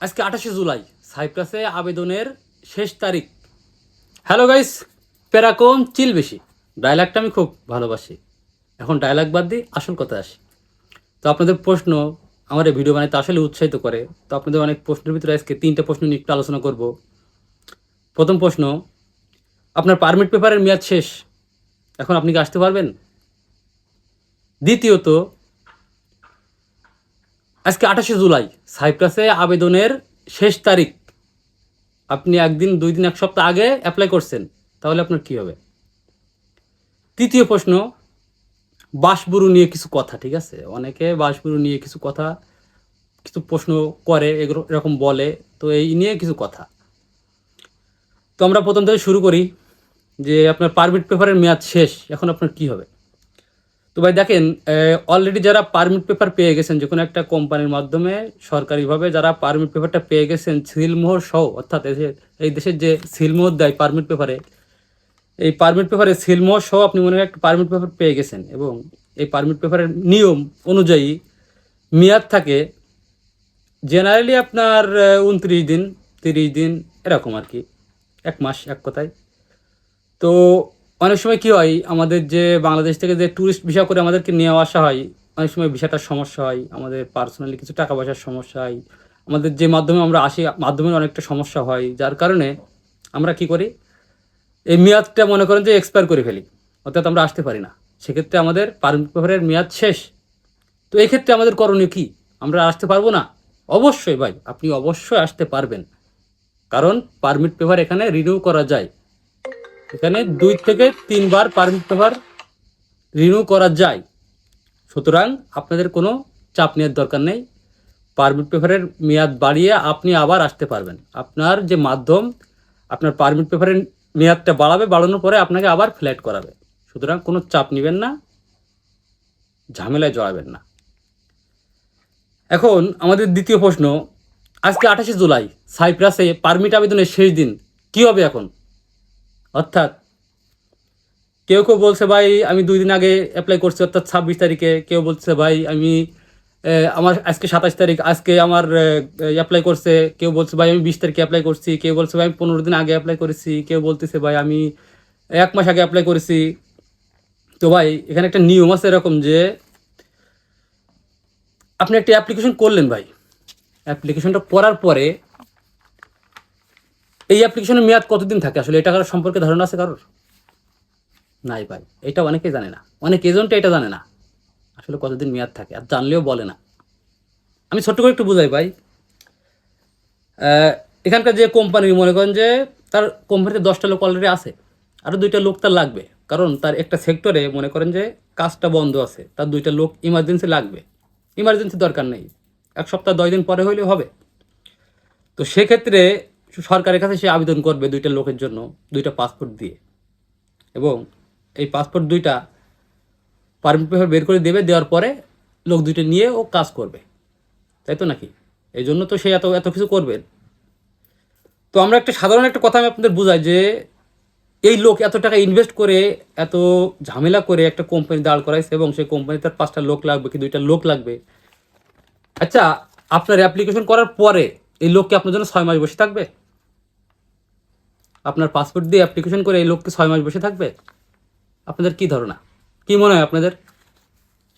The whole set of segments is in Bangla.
আজকে আঠাশে জুলাই, সাইপ্রাসে আবেদনের শেষ তারিখ। হ্যালো গাইস প্যারাকম চিল বেশি। ডায়লগটা আমি খুব ভালোবাসি। এখন ডায়লগ বাদ দিই আসল কথা আসি। তো আপনাদের প্রশ্ন আমার এই ভিডিও বানাইতে আসলে উৎসাহিত করে। তো আপনাদের অনেক প্রশ্নের ভিতরে আজকে তিনটে প্রশ্ন নিয়ে একটু আলোচনা করব। প্রথম প্রশ্ন, আপনার পারমিট পেপারের মেয়াদ শেষ। এখন আপনি কি আসতে পারবেন? দ্বিতীয়ত আজকে আঠাশে জুলাই, সাইপ্রাসে আবেদনের শেষ তারিখ। আপনি একদিন, দুই দিন, এক সপ্তাহ আগে অ্যাপ্লাই করছেন, তাহলে আপনার কি হবে? তৃতীয় প্রশ্ন বাসবুরু নিয়ে কিছু কথা, ঠিক আছে? অনেকে বাসবুরু নিয়ে কিছু কথা, কিছু প্রশ্ন করে, এগুলো এরকম বলে, তো এই নিয়ে কিছু কথা। তো আমরা প্রথম থেকে শুরু করি যে আপনার পারমিট পেপারের মেয়াদ শেষ, এখন আপনার কি হবে? তো ভাই দেখেন অলরেডি যারা পারমিট পেপার পেয়ে গেছেন, যে কোনো একটা কোম্পানির মাধ্যমে সরকারিভাবে যারা পারমিট পেপারটা পেয়ে গেছেন, সিলমোহর সহ, অর্থাৎ এই দেশের যে সিলমোহর দেয় পারমিট পেপারে এই পারমিট পেপারে সিলমোহর সহ আপনি মনে একটা পারমিট পেপার পেয়ে গেছেন এবং এই পারমিট পেপারের নিয়ম অনুযায়ী মেয়াদ থাকে জেনারেলি আপনার উনত্রিশ দিন, তিরিশ দিন, এরকম আর কি। এক মাস, এক কথায়। তো অনেক সময় কি হয়, আমাদের যে বাংলাদেশ থেকে যে ট্যুরিস্ট ভিসা করে আমাদেরকে নিয়ে আসা হয়, অনেক সময় ভিসাটার সমস্যা হয়, আমাদের পার্সোনালি কিছু টাকা পয়সার সমস্যা হয়, আমাদের যে মাধ্যমে আমরা আসি, মাধ্যমে অনেকটা সমস্যা হয়, যার কারণে আমরা কি করি, এই মেয়াদটা মনে করেন যে এক্সপায়ার করে ফেলি, অর্থাৎ আমরা আসতে পারি না। সেক্ষেত্রে আমাদের পারমিট পেপারের মেয়াদ শেষ। তো এই ক্ষেত্রে আমাদের করণীয় কি? আমরা আসতে পারব না? অবশ্যই ভাই, আপনি অবশ্যই আসতে পারবেন। কারণ পারমিট পেপার এখানে রিনিউ করা যায়। এখানে দুই থেকে তিনবার পারমিট পেপার রিনিউ করা যায়। সুতরাং আপনাদের কোনো চাপ নেওয়ার দরকার নেই। পারমিট পেপারের মেয়াদ বাড়িয়ে আপনি আবার আসতে পারবেন। আপনার যে মাধ্যম, আপনার পারমিট পেপারের মেয়াদটা বাড়াবে, বাড়ানোর পরে আপনাকে আবার ফ্ল্যাট করাবে। সুতরাং কোনো চাপ নেবেন না, ঝামেলায় জড়াবেন না। এখন আমাদের দ্বিতীয় প্রশ্ন, আজকে আঠাশে জুলাই, সাইপ্রাসে পারমিট আবেদনের শেষ দিন, কি হবে এখন? অর্থাৎ কেউ কেউ বলছে, ভাই, আমি দুই দিন আগে অ্যাপ্লাই করছি, অর্থাৎ ছাব্বিশ তারিখে। কেউ বলছে, ভাই, আমি আমার আজকে সাতাশ তারিখ, আজকে আমার অ্যাপ্লাই করছে। কেউ বলছে, ভাই, আমি বিশ তারিখে অ্যাপ্লাই করছি। কেউ বলছে, ভাই, আমি পনেরো দিন আগে অ্যাপ্লাই করেছি। কেউ বলতেছে, ভাই, আমি এক মাস আগে অ্যাপ্লাই করেছি। তো ভাই, এখানে একটা নিয়ম আছে এরকম যে, আপনি একটা অ্যাপ্লিকেশন করলেন ভাই অ্যাপ্লিকেশনটা করার পরে এই অ্যাপ্লিকেশনের মেয়াদ কতদিন থাকে? আসলে এটা কারোর সম্পর্কে ধারণা আছে কারোর? নাই ভাই, এটা অনেকেই জানে না। অনেক এজেন্ট এটা জানে না। আসলে কতদিন মেয়াদ থাকে, আর জানলেও বলে না। আমি ছোট্ট করে একটু বুঝাই ভাই। এখানকার যে কোম্পানি মনে করেন যে তার কোম্পানিতে দশটা লোক অলরেডি আছে আরও দুইটা লোক তার লাগবে। কারণ তার একটা সেক্টরে মনে করেন যে কাজটা বন্ধ আছে, তার দুইটা লোক ইমার্জেন্সি লাগবে। ইমার্জেন্সি দরকার নেই। এক সপ্তাহ, দশ দিন পরে হইলেও হবে। তো সেক্ষেত্রে সরকারের কাছে সে আবেদন করবে দুইটা লোকের জন্য, দুইটা পাসপোর্ট দিয়ে। এবং এই পাসপোর্ট দুইটা পারমিট পেপার বের করে দেবে, দেওয়ার পরে লোক দুইটা নিয়ে ও কাজ করবে। তাই তো নাকি? এই জন্য তো সে এত এত কিছু করবে। তো আমরা একটা সাধারণ একটা কথা আমি আপনাদের বোঝাই যে, এই লোক এত টাকা ইনভেস্ট করে, এত ঝামেলা করে একটা কোম্পানি দাঁড় করাইছে এবং সেই কোম্পানি তার পাঁচটা লোক লাগবে কি দুইটা লোক লাগবে। আচ্ছা আপনার অ্যাপ্লিকেশন করার পরে এই লোককে আপনার জন্য ছয় মাস বসে থাকবে? আপনার পাসপোর্ট দিয়ে অ্যাপ্লিকেশন করে এই লোককে ছয় মাস বসে থাকবে? আপনাদের কি ধারণা? কি মনে হয় আপনাদের?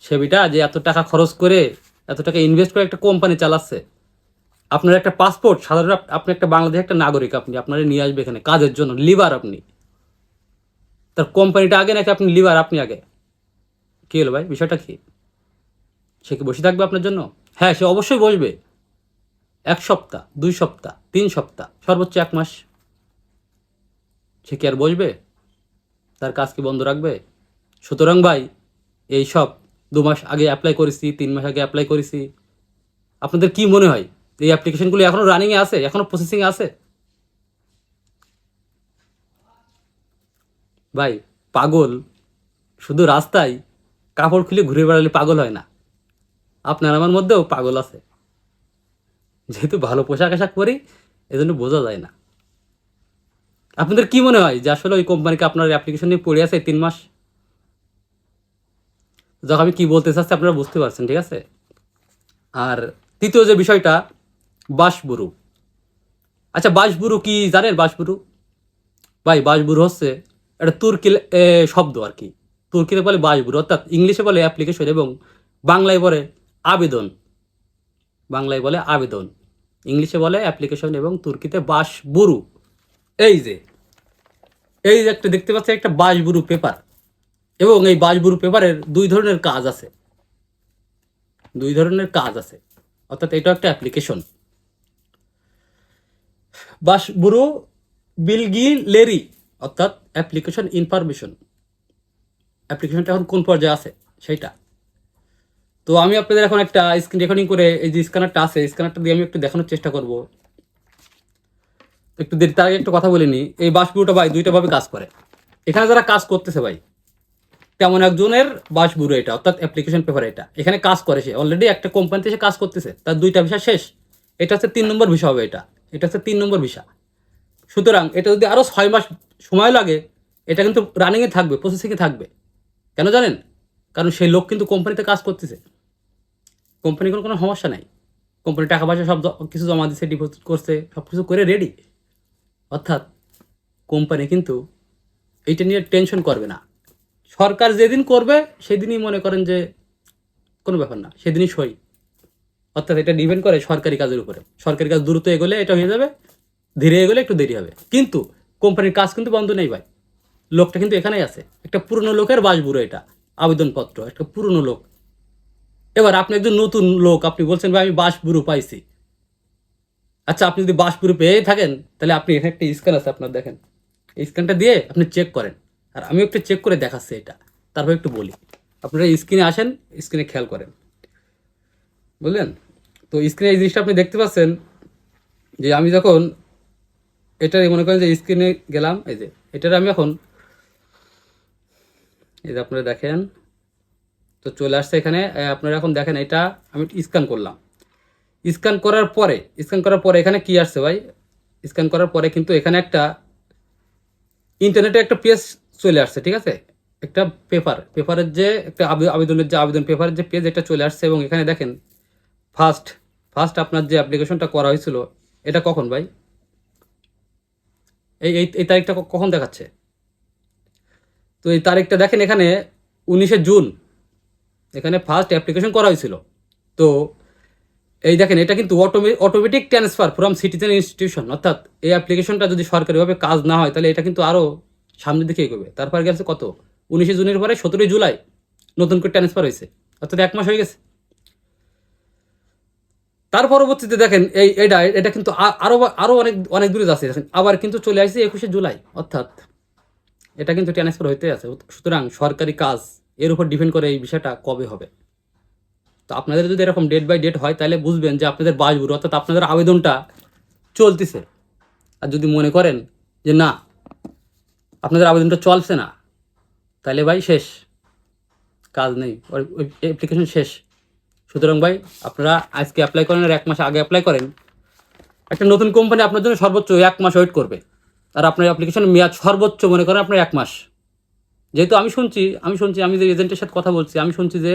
সেবিটা যে এত টাকা খরচ করে, এত টাকা ইনভেস্ট করে একটা কোম্পানি চালাচ্ছে। আপনার একটা পাসপোর্ট সাধারণ আপনি একটা বাংলাদেশের একটা নাগরিক আপনি, আপনারা নিয়ে আসবে এখানে, কাজের জন্য লিভার আপনি। তার কোম্পানিটা আগে নাকি আপনি লিভার আপনি আগে? কি হলো ভাই, বিষয়টা কি? সে কি বসে থাকবে আপনার জন্য? হ্যাঁ সে অবশ্যই বসবে। এক সপ্তাহ, দুই সপ্তাহ, তিন সপ্তাহ, সর্বোচ্চ এক মাস। সে কি আর বসবে? তার কাজ কি বন্ধ রাখবে? সুতরাং ভাই, এই সব দু মাস আগে অ্যাপ্লাই করেছি, তিন মাস আগে অ্যাপ্লাই করেছি। আপনাদের কি মনে হয়? এই অ্যাপ্লিকেশনগুলি এখনও রানিংয়ে আছে? এখনও প্রসেসিংয়ে আছে? ভাই, পাগল। শুধু রাস্তায় কাপড় খুলে ঘুরে বেড়ালে পাগল হয় না। আপনার আমার মধ্যেও পাগল আছে। যেহেতু ভালো পোশাক আশাক পরি, এজন্য বোঝা যায় না। আপনাদের কি মনে হয় যে আসলে ওই কোম্পানিকে আপনার অ্যাপ্লিকেশন নিয়ে পড়ে আছে তিন মাস? যখন আমি কি বলতে চাচ্ছি আপনারা বুঝতে পারছেন, ঠিক আছে? আর তৃতীয় যে বিষয়টা, বাসবুরু। আচ্ছা বাসবুরু কি জানেন বাসবুরু? ভাই, বাসবুরু হচ্ছে একটা তুর্কি শব্দ আর কি। তুর্কিতে বলে বাসবুরু, অর্থাৎ ইংলিশে বলে অ্যাপ্লিকেশন এবং বাংলায় বলে আবেদন। বাংলায় বলে আবেদন। ইংলিশে বলে অ্যাপ্লিকেশন এবং তুর্কিতে বাসবুরু। এই যে এই যে একটা দেখতে পাচ্ছি একটা বাসবুরু পেপার এবং এই বাসবুরু পেপারের দুই ধরনের কাজ আছে। দুই ধরনের কাজ আছে। অর্থাৎ এটা একটা অ্যাপ্লিকেশন বাসবুরু বিলগি লেরি, অর্থাৎ অ্যাপ্লিকেশন ইনফরমেশন অ্যাপ্লিকেশনটা এখন কোন পর্যায়ে আছে? সেইটা। তো আমি আপনাদের এখন একটা স্ক্রিন রেকর্ডিং করে এই যে স্ক্যানারটা আছে স্ক্যানারটা দিয়ে আমি একটু দেখানোর চেষ্টা করব। একটু দেরি, তার আগে একটু কথা বলে নিই। এই বাসবুরুটা ভাই দুইটা ভাবে কাজ করে। এখানে যারা কাজ করতেছে ভাই, তেমন একজনের বাসবুরু এটা, অর্থাৎ অ্যাপ্লিকেশন পেপার এটা। এখানে কাজ করে সে। অলরেডি একটা কোম্পানিতে সে কাজ করতেছে। তার দুইটা ভিসা শেষ। এটা হচ্ছে তিন নম্বর ভিসা হবে এটা। এটা হচ্ছে তিন নম্বর ভিসা। সুতরাং এটা যদি আরও ছয় মাস সময় লাগে, এটা কিন্তু রানিংয়ে থাকবে প্রসেসিংয়ে থাকবে। কেন জানেন? কারণ সেই লোক কিন্তু কোম্পানিতে কাজ করতেছে। কোম্পানির কোনো কোনো সমস্যা নাই। কোম্পানি টাকা পয়সা সব কিছু জমা দিচ্ছে ডিপোজিট করছে সব কিছু করে রেডি অর্থাৎ কোম্পানি কিন্তু এইটা নিয়ে টেনশন করবে না। সরকার যেদিন করবে, সেদিনই মনে করেন যে কোনো ব্যাপার না, সেদিনই সই। অর্থাৎ এটা ডিপেন্ড করে সরকারি কাজের উপরে। সরকারি কাজ দ্রুত এগোলে এটা হয়ে যাবে, ধীরে এগোলে একটু দেরি হবে। কিন্তু কোম্পানির কাজ কিন্তু বন্ধ নেই ভাই। লোকটা কিন্তু এখানেই আছে। একটা পুরনো লোকের বাসবুড়ো এটা, আবেদনপত্র, একটা পুরনো লোক। এবার আপনি একজন নতুন লোক, আপনি বলছেন, ভাই, আমি বাসবুরু পাইছি। আচ্ছা আপনি যদি বাসবুরু পেয়ে থাকেন, তাহলে আপনি এখানে একটা স্ক্যান আছে আপনার, দেখেন। এই স্ক্যানটা দিয়ে আপনি চেক করেন। আর আমি একটু চেক করে দেখাচ্ছি এটা। তারপর একটু বলি। আপনারা স্ক্রিনে আসেন স্ক্রিনে খেয়াল করেন। বুঝলেন? তো স্ক্রিনে এই জিনিসটা আপনি দেখতে পাচ্ছেন যে আমি যখন এটার মনে করেন যে স্ক্রিনে গেলাম, এই যে, এটার আমি এখন, এই যে আপনারা দেখেন, তো চলে আসছে এখানে আপনারা এখন দেখেন এটা আমি স্ক্যান করলাম। স্ক্যান করার পরে, স্ক্যান করার পরে এখানে কি আসছে ভাই? স্ক্যান করার পরে কিন্তু এখানে একটা ইন্টারনেটে একটা পেজ চলে আসছে, ঠিক আছে? একটা পেপার, পেপারের যে একটা আবে- আবেদনের যে আবেদন, পেপারের যে পেজ এটা চলে আসছে এবং এখানে দেখেন ফার্স্ট ফার্স্ট আপনার যে অ্যাপ্লিকেশনটা করা হয়েছিল, এটা কখন ভাই? এই এই তারিখটা কখন দেখাচ্ছে? তো এই তারিখটা দেখেন এখানে উনিশে জুন, এখানে ফার্স্ট অ্যাপ্লিকেশন করা হয়েছিল। তো এই দেখেন, এটা কিন্তু automatic transfer from citizen institution অর্থাৎ এই অ্যাপ্লিকেশনটা যদি সরকারিভাবে কাজ না হয়, তাহলে এটা কিন্তু আরও সামনের দিকে এগোবে। তারপর গেছে কত? উনিশে জুনের পরে সতেরোই জুলাই নতুন করে ট্রান্সফার হয়েছে। অর্থাৎ এক মাস হয়ে গেছে। তার পরবর্তীতে দেখেন, এই এটা এটা কিন্তু আ- আরও আরও অনেক অনেক দূরে যাচ্ছে। দেখেন, আবার কিন্তু চলে আসছে একুশে জুলাই, অর্থাৎ এটা কিন্তু ট্রান্সফার হইতে আছে। সুতরাং সরকারি কাজ এর উপর ডিপেন্ড করে এই বিষয়টা কবে হবে। তো আপনাদের যদি এরকম ডেট বাই ডেট হয়, তাহলে বুঝবেন যে আপনাদের বাসবুরু অর্থাৎ আপনাদের আবেদনটা চলতেছে। আর যদি মনে করেন যে না, আপনাদের আবেদনটা চলছে না, তাহলে ভাই শেষ। কাজ নেই, ওই অ্যাপ্লিকেশন শেষ। সুতরাং ভাই, আপনারা আজকে অ্যাপ্লাই করেন আর এক মাস আগে অ্যাপ্লাই করেন। একটা নতুন কোম্পানি আপনার জন্য সর্বোচ্চ এক মাস ওয়েট করবে। আর আপনার অ্যাপ্লিকেশন মেয়াদ সর্বোচ্চ মনে করেন আপনার এক মাস। যেহেতু আমি শুনছি আমি শুনছি, আমি যে এজেন্টের সাথে কথা বলছি, আমি শুনছি যে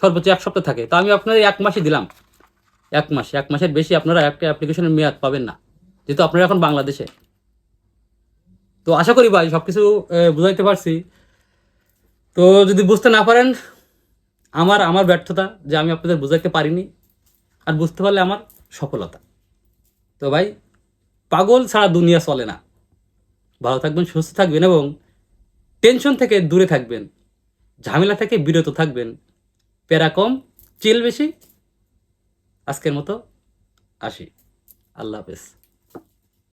সর্বোচ্চ এক সপ্তাহ থাকে। তা আমি আপনাদের এক মাসই দিলাম। এক মাস, এক মাসের বেশি আপনারা একটা অ্যাপ্লিকেশনের মেয়াদ পাবেন না। যেহেতু আপনারা এখন বাংলাদেশে। তো আশা করি ভাই সব কিছু বুঝাইতে পারছি। তো যদি বুঝতে না পারেন, আমার আমার ব্যর্থতা যে আমি আপনাদের বুঝাইতে পারিনি, আর বুঝতে পারলে আমার সফলতা। তো ভাই, পাগল ছাড়া দুনিয়া চলে না। ভালো থাকবেন, সুস্থ থাকবেন এবং টেনশন থেকে দূরে থাকবেন। ঝামেলা থেকে বিরত থাকবেন। প্যারা কম চিল বেশি। আজকের মতো আসি। আল্লাহ হাফেজ।